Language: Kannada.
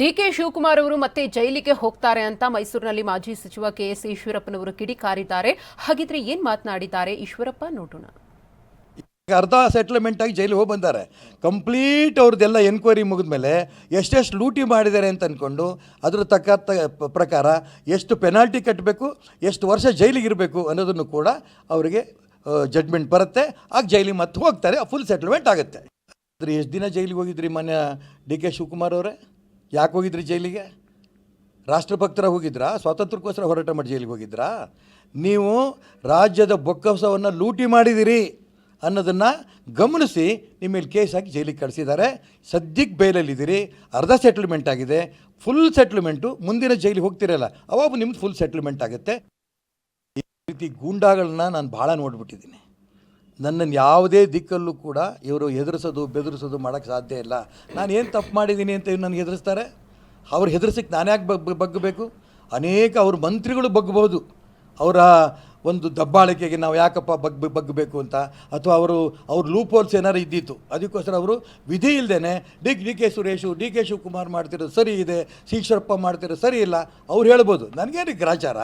ಡಿಕೆ ಶಿವಕುಮಾರ್ ಅವರು ಮತ್ತೆ ಜೈಲಿಗೆ ಹೋಗ್ತಾರೆ ಅಂತ ಮೈಸೂರಿನಲ್ಲಿ ಮಾಜಿ ಸಚಿವ ಕೆಎಸ್ ಈಶ್ವರಪ್ಪನವರು ಕಿಡಿಕಾರಿದ್ದಾರೆ. ಹಾಗಿದ್ರೆ ಏನ್ ಮಾತನಾಡಿದ್ದಾರೆ? ಈಶ್ವರಪ್ಪ, ನೋಡೋಣ. ಅರ್ಧ ಸೆಟ್ಲ್ಮೆಂಟ್ ಆಗಿ ಜೈಲಿಗೆ ಹೋಗಿ ಬಂದಾರೆ. ಕಂಪ್ಲೀಟ್ ಅವ್ರದ್ದೆಲ್ಲ ಎನ್ಕ್ವೈರಿ ಮುಗಿದ ಮೇಲೆ ಎಷ್ಟೆಷ್ಟು ಲೂಟಿ ಮಾಡಿದ್ದಾರೆ ಅಂತ ಅಂದ್ಕೊಂಡು ಅದ್ರ ತಕ್ಕ ಪ್ರಕಾರ ಎಷ್ಟು ಪೆನಾಲ್ಟಿ ಕಟ್ಟಬೇಕು ಎಷ್ಟು ವರ್ಷ ಜೈಲಿಗೆ ಇರಬೇಕು ಅನ್ನೋದನ್ನು ಕೂಡ ಅವರಿಗೆ ಜಡ್ಮೆಂಟ್ ಬರುತ್ತೆ. ಆಗ ಜೈಲಿಗೆ ಮತ್ತೆ ಹೋಗ್ತಾರೆ. ಫುಲ್ ಸೆಟ್ಲ್ಮೆಂಟ್ ಆಗುತ್ತೆ. ಆದರೆ ಎಷ್ಟು ದಿನ ಜೈಲಿಗೆ ಹೋಗಿದ್ರಿ ಮನೆ ಡಿ ಕೆ ಶಿವಕುಮಾರ್ ಅವರೇ? ಯಾಕೆ ಹೋಗಿದ್ರಿ ಜೈಲಿಗೆ? ರಾಷ್ಟ್ರಭಕ್ತರ ಹೋಗಿದ್ರಾ? ಸ್ವಾತಂತ್ರ್ಯಕ್ಕೋಸ್ಕರ ಹೋರಾಟ ಮಾಡಿ ಜೈಲಿಗೆ ಹೋಗಿದ್ರಾ? ನೀವು ರಾಜ್ಯದ ಬೊಕ್ಕಸವನ್ನು ಲೂಟಿ ಮಾಡಿದಿರಿ ಅನ್ನೋದನ್ನು ಗಮನಿಸಿ ನಿಮ್ಮ ಮೇಲೆ ಕೇಸ್ ಹಾಕಿ ಜೈಲಿಗೆ ಕಳಿಸಿದ್ದಾರೆ. ಸದ್ಯಕ್ಕೆ ಬೇಲಲ್ಲಿದ್ದೀರಿ. ಅರ್ಧ ಸೆಟ್ಲ್ಮೆಂಟ್ ಆಗಿದೆ. ಫುಲ್ ಸೆಟ್ಲ್ಮೆಂಟು ಮುಂದಿನ ಜೈಲಿಗೆ ಹೋಗ್ತಿರಲ್ಲ. ಅವಾಗ ನಿಮ್ದು ಫುಲ್ ಸೆಟ್ಲ್ಮೆಂಟ್ ಆಗುತ್ತೆ. ಈ ರೀತಿ ಗೂಂಡಾಗಳನ್ನ ನಾನು ಭಾಳ ನೋಡ್ಬಿಟ್ಟಿದ್ದೀನಿ. ನನ್ನನ್ನು ಯಾವುದೇ ದಿಕ್ಕಲ್ಲೂ ಕೂಡ ಇವರು ಎದುರಿಸೋದು ಬೆದರಿಸೋದು ಮಾಡೋಕ್ಕೆ ಸಾಧ್ಯ ಇಲ್ಲ. ನಾನು ಏನು ತಪ್ಪು ಮಾಡಿದ್ದೀನಿ ಅಂತ ಇವ್ರು ನನಗೆ ಹೆದರಿಸ್ತಾರೆ? ಅವ್ರು ಹೆದರ್ಸಕ್ಕೆ ನಾನು ಯಾಕೆ ಬಗ್ ಬಗ್ಗಬೇಕು? ಅನೇಕ ಅವ್ರ ಮಂತ್ರಿಗಳು ಬಗ್ಗಬಹುದು. ಅವರ ಒಂದು ದಬ್ಬಾಳಿಕೆಗೆ ನಾವು ಯಾಕಪ್ಪ ಬಗ್ ಬಗ್ಗಬೇಕು ಅಂತ? ಅಥವಾ ಅವರು, ಅವ್ರ ಲೂಪ್ ಹೋಲ್ಸ್ ಏನಾರು ಇದ್ದಿತ್ತು? ಅದಕ್ಕೋಸ್ಕರ ಅವರು ವಿಧಿ ಇಲ್ಲದೇ D D K Suresh, D K Shivakumar ಮಾಡ್ತಿರೋದು ಸರಿ ಇದೆ ಈಶ್ವರಪ್ಪ ಮಾಡ್ತಿರೋದು ಸರಿ ಇಲ್ಲ, ಅವ್ರು ಹೇಳ್ಬೋದು. ನನಗೇನು ಗ್ರಾಚಾರ?